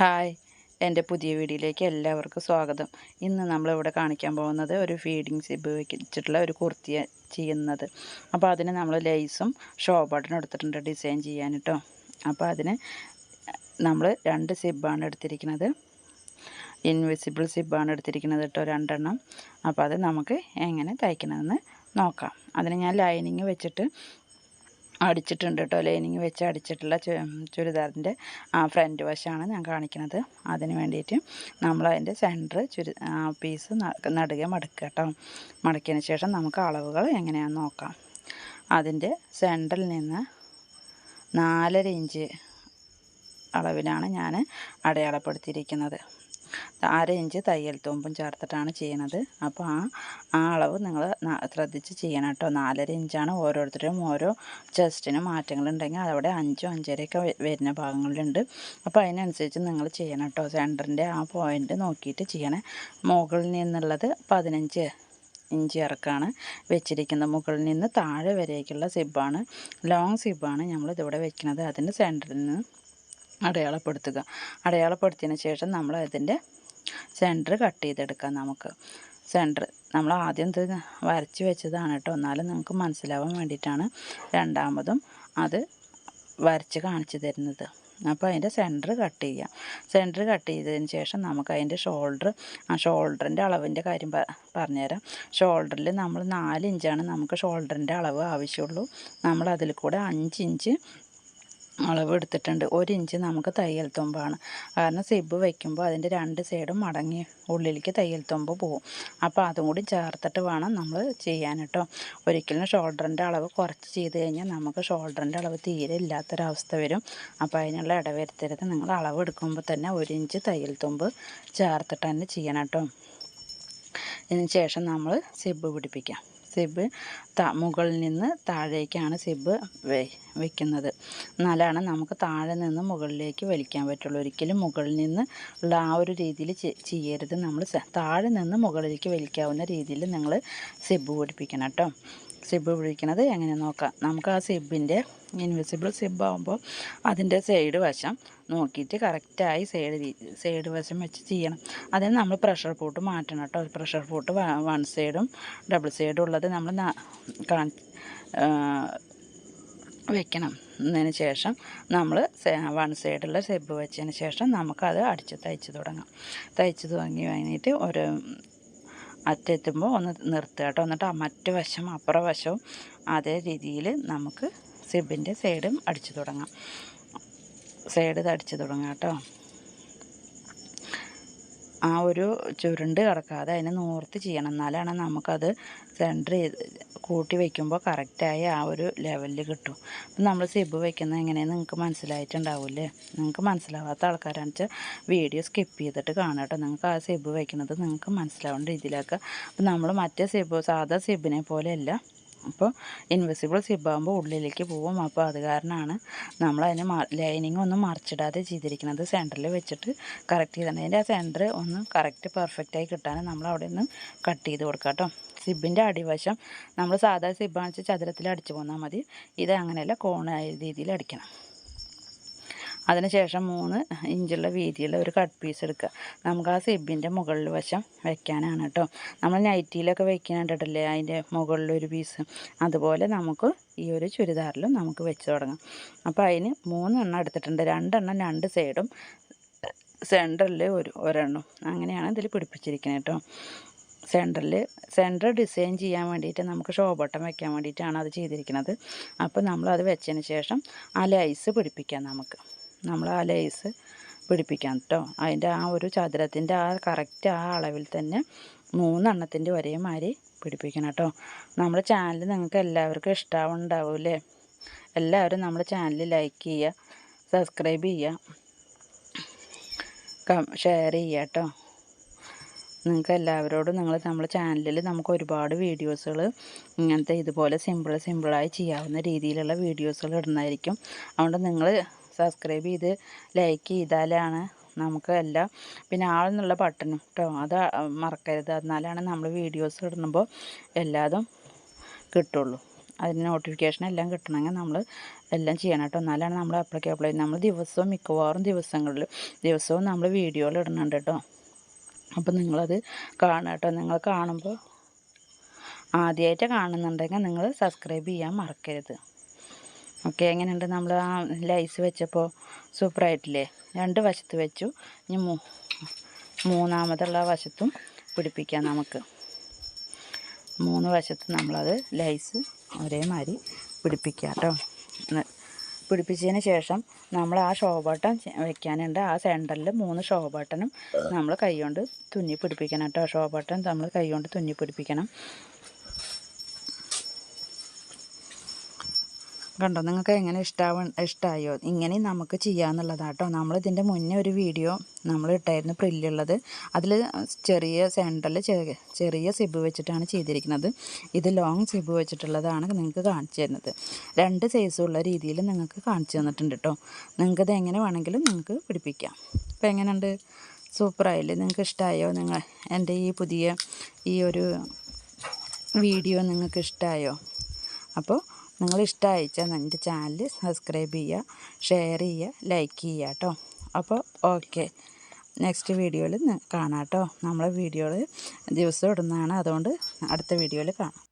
Hi. എന്റെ പുതിയ വീഡിയോയിലേക്ക് എല്ലാവർക്കും സ്വാഗതം. ഇന്ന് നമ്മളിവിടെ കാണിക്കാൻ പോകുന്നത് ഒരു ഫീഡിങ് സിബ് വെച്ചിട്ടുള്ള ഒരു കുർത്തി ചെയ്യുന്നത്. അപ്പോൾ അതിന് നമ്മൾ ലേസും ഷോ ബട്ടൺ എടുത്തിട്ടുണ്ട് ഡിസൈൻ ചെയ്യാൻ കേട്ടോ അപ്പോൾ അതിന് നമ്മൾ രണ്ട് സിബാണ് എടുത്തിരിക്കുന്നത്. ഇൻവിസിബിൾ സിബാണ് എടുത്തിരിക്കുന്നത് കേട്ടോ രണ്ടെണ്ണം. അപ്പോൾ അത് നമുക്ക് എങ്ങനെ തയ്ക്കണമെന്ന് നോക്കാം. അതിന് ഞാൻ ലൈനിങ് വെച്ചിട്ട് അടിച്ചിട്ടുണ്ട് കേട്ടോ ലൈനിങ് വെച്ച് അടിച്ചിട്ടുള്ള ചുരിദാറിന്റെ ആ ഫ്രണ്ട് വശമാണ് ഞാൻ കാണിക്കുന്നത് അതിന് വേണ്ടിയിട്ട് നമ്മൾ അതിന്റെ സെന്റർ ചുരി പീസ് നടുക മടക്കുക കേട്ടോ മടക്കിയതിന് ശേഷം നമുക്ക് അളവുകൾ എങ്ങനെയാണെന്ന് നോക്കാം. അതിന്റെ സെന്ററിൽ നിന്ന് നാലര ഇഞ്ച് അളവിലാണ് ഞാൻ അടയാളപ്പെടുത്തിയിരിക്കുന്നത്. അര ഇഞ്ച് തയ്യൽ തുമ്പും ചേർത്തിട്ടാണ് ചെയ്യണത്. അപ്പോൾ ആ ആ അളവ് നിങ്ങൾ ശ്രദ്ധിച്ച് ചെയ്യണം കേട്ടോ. നാലര ഇഞ്ചാണ് ഓരോരുത്തരും ഓരോ ചെസ്റ്റിന് മാറ്റങ്ങളുണ്ടെങ്കിൽ അതവിടെ അഞ്ചോ അഞ്ചരയൊക്കെ വരുന്ന ഭാഗങ്ങളിലുണ്ട്. അപ്പോൾ അതിനനുസരിച്ച് നിങ്ങൾ ചെയ്യണം കേട്ടോ. സെന്ററിന്റെ ആ പോയിന്റ് നോക്കിയിട്ട് ചെയ്യണേ. മുകളിൽ നിന്നുള്ളത് പതിനഞ്ച് ഇഞ്ച് ഇറക്കാണ് വെച്ചിരിക്കുന്നത്. മുകളിൽ നിന്ന് താഴെ വരേക്കുള്ള സിബാണ്. ലോങ് സിബാണ് നമ്മളിതിവിടെ വെക്കുന്നത് അതിന്റെ സെന്ററിൽ നിന്ന് അടയാളപ്പെടുത്തുക. അടയാളപ്പെടുത്തിയതിന് ശേഷം നമ്മൾ അതിന്റെ സെന്റർ കട്ട് ചെയ്തെടുക്കാം നമുക്ക്. സെന്റർ നമ്മൾ ആദ്യം ഇത് വരച്ച് വെച്ചതാണ് കേട്ടോ. എന്നാലും നിങ്ങൾക്ക് മനസ്സിലാവാൻ വേണ്ടിയിട്ടാണ് രണ്ടാമതും അത് വരച്ച് കാണിച്ചു തരുന്നത്. അപ്പോൾ അതിന്റെ സെന്റർ കട്ട് ചെയ്യാം സെന്റർ കട്ട് ചെയ്തതിന് ശേഷം നമുക്ക് അതിന്റെ ഷോൾഡർ ആ ഷോൾഡറിന്റെ അളവിന്റെ കാര്യം പറഞ്ഞുതരാം. ഷോൾഡറിൽ നമ്മൾ നാല് ഇഞ്ചാണ് നമുക്ക് ഷോൾഡറിന്റെ അളവ് ആവശ്യമുള്ളൂ. നമ്മൾ അതിൽ കൂടെ അഞ്ച് ഇഞ്ച് അളവ് എടുത്തിട്ടുണ്ട് ഒരു ഇഞ്ച് നമുക്ക് തയ്യൽ തുമ്പാണ്. കാരണം സിബ് വയ്ക്കുമ്പോൾ അതിന്റെ രണ്ട് സൈഡും മടങ്ങി ഉള്ളിലേക്ക് തയ്യൽ തുമ്പ് പോവും. അപ്പോൾ അതും കൂടി ചേർത്തിട്ട് വേണം നമ്മൾ ചെയ്യാൻ കേട്ടോ ഒരിക്കലും ഷോൾഡറിന്റെ അളവ് കുറച്ച് ചെയ്ത് കഴിഞ്ഞാൽ നമുക്ക് ഷോൾഡറിന്റെ അളവ് തീരെ ഇല്ലാത്തൊരവസ്ഥ വരും. അപ്പോൾ അതിനുള്ള ഇടവരുത്തരുത്. നിങ്ങൾ അളവ് എടുക്കുമ്പോൾ തന്നെ ഒരു ഇഞ്ച് തയ്യൽ തുമ്പ് ചേർത്തിട്ട് തന്നെ ചെയ്യണം കേട്ടോ. ഇതിന് ശേഷം നമ്മൾ സിബ് പിടിപ്പിക്കാം. സിബ് മുകളിൽ നിന്ന് താഴേക്കാണ് സിബ് വെക്കുന്നത്. എന്നാലാണ് നമുക്ക് താഴെ നിന്ന് മുകളിലേക്ക് വലിക്കാൻ പറ്റുള്ളൂ. ഒരിക്കലും മുകളിൽ നിന്ന് ഉള്ള ആ ഒരു രീതിയിൽ ചെയ്യരുത്. നമ്മൾ താഴെ നിന്ന് മുകളിലേക്ക് വലിക്കാവുന്ന രീതിയിൽ നിങ്ങൾ സിബ് പിടിപ്പിക്കണം കേട്ടോ. സിബ് പിടിക്കണത് എങ്ങനെ നോക്കാം. നമുക്ക് ആ സിബിന്റെ ഇൻവിസിബിൾ സിബ് ആകുമ്പോൾ അതിന്റെ സൈഡ് വശം നോക്കിയിട്ട് കറക്റ്റായി സൈഡ് സൈഡ് വശം വെച്ച് ചെയ്യണം. അതിന് നമ്മൾ പ്രഷർ പൂട്ട് മാറ്റണം കേട്ടോ പ്രഷർ പൂട്ട് വൺ സൈഡും ഡബിൾ സൈഡും ഉള്ളത് നമ്മൾ വെക്കണം. എന്നതിന് ശേഷം നമ്മൾ വൺ സൈഡുള്ള സെബ് വെച്ചതിന് ശേഷം നമുക്കത് അടിച്ച് തയ്ച്ച് തുടങ്ങാം. തയ്ച്ച് തുടങ്ങി കഴിഞ്ഞിട്ട് ഒരു അറ്റെത്തുമ്പോൾ ഒന്ന് നിർത്തുക കേട്ടോ. എന്നിട്ട് മറ്റു വശം അപ്പുറ വശവും അതേ രീതിയിൽ നമുക്ക് സിബിന്റെ സൈഡും അടിച്ചു തുടങ്ങാം. സൈഡ് അടിച്ചു തുടങ്ങാം കേട്ടോ. ആ ഒരു ചുരുണ്ട് കിടക്കാതെ അതിനെ നോർത്ത് ചെയ്യണം. എന്നാലാണ് നമുക്കത് സെന്റർ ചെയ്ത് കൂട്ടി വയ്ക്കുമ്പോൾ കറക്റ്റായി ആ ഒരു ലെവലിൽ കിട്ടും. അപ്പം നമ്മൾ സിബ് വയ്ക്കുന്നത് എങ്ങനെയെന്ന് നിങ്ങൾക്ക് മനസ്സിലായിട്ടുണ്ടാവില്ലേ? നിങ്ങൾക്ക് മനസ്സിലാവാത്ത ആൾക്കാരാണെന്ന് വെച്ചാൽ വീഡിയോ സ്കിപ്പ് ചെയ്തിട്ട് കാണാം കേട്ടോ നിങ്ങൾക്ക് ആ സിബ് വയ്ക്കുന്നത് നിങ്ങൾക്ക് മനസ്സിലാവേണ്ട രീതിയിലാക്കുക. അപ്പം നമ്മൾ മറ്റേ സിബ് സാധാ സിബിനെ പോലെയല്ല. അപ്പോൾ ഇൻവിസിബിൾ സിബാകുമ്പോൾ ഉള്ളിലേക്ക് പോവും. അപ്പോൾ അത് കാരണമാണ് നമ്മൾ അതിന് ലൈനിങ് ഒന്നും മറിച്ചിടാതെ ചെയ്തിരിക്കുന്നത്. സെന്ററിൽ വെച്ചിട്ട് കറക്റ്റ് ചെയ്തിട്ടുണ്ട് അതിന്റെ ആ സെന്റർ ഒന്ന് കറക്റ്റ് പെർഫെക്റ്റായി കിട്ടാൻ നമ്മൾ അവിടെ നിന്ന് കട്ട് ചെയ്ത് കൊടുക്കാം കേട്ടോ. സിബിന്റെ അടിവശം നമ്മൾ സാധാരണ സിബ് വെച്ചാൽ ചതുരത്തിൽ അടിച്ചു പോന്നാൽ മതി. ഇത് അങ്ങനെയല്ല കോണായ രീതിയിൽ അടിക്കണം. അതിനുശേഷം മൂന്ന് ഇഞ്ചുള്ള വീതിയുള്ള ഒരു കട്ട് പീസ് എടുക്കുക. നമുക്ക് ആ സിബിന്റെ മുകളിൽ വശം വെക്കാനാണ് കേട്ടോ. നമ്മൾ നൈറ്റിയിലൊക്കെ വെക്കുന്നുണ്ടല്ലേ അതിന്റെ മുകളിലൊരു പീസ് അതുപോലെ നമുക്ക് ഈ ഒരു ചുരിദാറിലും നമുക്ക് വെച്ച് തുടങ്ങാം. അപ്പോൾ അതിന് മൂന്നെണ്ണം എടുത്തിട്ടുണ്ട്. രണ്ടെണ്ണം രണ്ട് സൈഡും സെന്ററിൽ ഒരു ഒരെണ്ണം. അങ്ങനെയാണ് ഇതിൽ പിടിപ്പിച്ചിരിക്കുന്നത് കേട്ടോ. സെന്ററിൽ സെന്റർ ഡിസൈൻ ചെയ്യാൻ വേണ്ടിയിട്ട് നമുക്ക് ഷോ ബട്ടൺ വെക്കാൻ വേണ്ടിയിട്ടാണ് അത് ചെയ്തിരിക്കുന്നത്. അപ്പോൾ നമ്മളത് വെച്ചതിന് ശേഷം ആ ലൈസ് പിടിപ്പിക്കാം നമുക്ക്. നമ്മൾ ആ ലേസ് പിടിപ്പിക്കാം കേട്ടോ അതിന്റെ ആ ഒരു ചതുരത്തിന്റെ ആ കറക്റ്റ് ആ അളവിൽ തന്നെ മൂന്നെണ്ണത്തിന്റെ ഒരേ മാതിരി പിടിപ്പിക്കണം കേട്ടോ നമ്മുടെ ചാനൽ നിങ്ങൾക്ക് എല്ലാവർക്കും ഇഷ്ടമാവുണ്ടാവില്ലേ എല്ലാവരും നമ്മുടെ ചാനൽ ലൈക്ക് ചെയ്യുക സബ്സ്ക്രൈബ് ചെയ്യുക ഷെയർ ചെയ്യുക കേട്ടോ നിങ്ങൾക്ക് എല്ലാവരോടും നിങ്ങൾ നമ്മുടെ ചാനലിൽ നമുക്ക് ഒരുപാട് വീഡിയോസുകൾ ഇങ്ങനത്തെ ഇതുപോലെ സിമ്പിൾ സിമ്പിളായി ചെയ്യാവുന്ന രീതിയിലുള്ള വീഡിയോസുകൾ ഇടുന്നതായിരിക്കും. അതുകൊണ്ട് നിങ്ങൾ സബ്സ്ക്രൈബ് ചെയ്ത് ലൈക്ക് ചെയ്താലാണ് നമുക്ക് എല്ലാം പിന്നെ ആളെന്നുള്ള ബട്ടണും കേട്ടോ അത് മറക്കരുത്. എന്നാലാണ് നമ്മൾ വീഡിയോസ് ഇടുമ്പോൾ എല്ലാതും കിട്ടുള്ളൂ. അതിന് നോട്ടിഫിക്കേഷൻ എല്ലാം കിട്ടണമെങ്കിൽ നമ്മൾ എല്ലാം ചെയ്യണം കേട്ടോ എന്നാലാണ് നമ്മൾ അപ്ലൈ അപ്ലൈ നമ്മൾ ദിവസവും മിക്കവാറും ദിവസങ്ങളിൽ ദിവസവും നമ്മൾ വീഡിയോയിൽ ഇടുന്നുണ്ട് കേട്ടോ അപ്പോൾ നിങ്ങളത് കാണുക കേട്ടോ നിങ്ങൾ കാണുമ്പോൾ ആദ്യമായിട്ട് കാണുന്നുണ്ടെങ്കിൽ നിങ്ങൾ സബ്സ്ക്രൈബ് ചെയ്യാൻ മറക്കരുത്. ഓക്കെ എങ്ങനെയുണ്ട് നമ്മൾ ആ ലൈസ് വെച്ചപ്പോൾ സൂപ്പറായിട്ടില്ലേ? രണ്ട് വശത്ത് വെച്ചു. ഇനി മൂന്നാമതുള്ള വശത്തും പിടിപ്പിക്കാം നമുക്ക്. മൂന്ന് വശത്ത് നമ്മളത് ലൈസ് ഒരേമാതിരി പിടിപ്പിക്കുക കേട്ടോ. പിടിപ്പിച്ചതിന് ശേഷം നമ്മൾ ആ ഷോ ബട്ടൺ വെക്കാനുണ്ട്. ആ സെന്ററിൽ മൂന്ന് ഷോ ബട്ടണും നമ്മൾ കൈകൊണ്ട് തുന്നി പിടിപ്പിക്കണം കേട്ടോ. ഷോ ബട്ടൺ നമ്മൾ കൈകൊണ്ട് തുന്നി പിടിപ്പിക്കണം. കണ്ടോ? നിങ്ങൾക്ക് എങ്ങനെ ഇഷ്ടാവ ഇഷ്ടമായോ ഇങ്ങനെ നമുക്ക് ചെയ്യാമെന്നുള്ളതാണ് കേട്ടോ നമ്മളിതിന്റെ മുന്നേ ഒരു വീഡിയോ നമ്മൾ ഇട്ടായിരുന്നു പ്രില്ലുള്ളത്. അതിൽ ചെറിയ സെന്ററിൽ ചെറിയ സിബ് വെച്ചിട്ടാണ് ചെയ്തിരിക്കുന്നത്. ഇത് ലോങ് സിബ് വെച്ചിട്ടുള്ളതാണ് നിങ്ങൾക്ക് കാണിച്ചു തരുന്നത്. രണ്ട് സൈസുള്ള രീതിയിൽ നിങ്ങൾക്ക് കാണിച്ചു തന്നിട്ടുണ്ട് കേട്ടോ നിങ്ങൾക്കത് എങ്ങനെ വേണമെങ്കിലും നിങ്ങൾക്ക് പിടിപ്പിക്കാം. അപ്പോൾ എങ്ങനെയുണ്ട്? സൂപ്പറായില്ലേ നിങ്ങൾക്ക് ഇഷ്ടമായോ നിങ്ങൾ എന്റെ ഈ പുതിയ ഈ ഒരു വീഡിയോ നിങ്ങൾക്ക് ഇഷ്ടമായോ അപ്പോൾ നിങ്ങൾ ഇഷ്ടമായിച്ചാൽ എന്റെ ചാനൽ സബ്സ്ക്രൈബ് ചെയ്യുക ഷെയർ ചെയ്യുക ലൈക്ക് ചെയ്യുക കേട്ടോ അപ്പോൾ ഓക്കെ നെക്സ്റ്റ് വീഡിയോയിൽ കാണാം കേട്ടോ നമ്മളെ വീഡിയോയിൽ ദിവസം ഇടുന്നതാണ്. അതുകൊണ്ട് അടുത്ത വീഡിയോയിൽ കാണാം.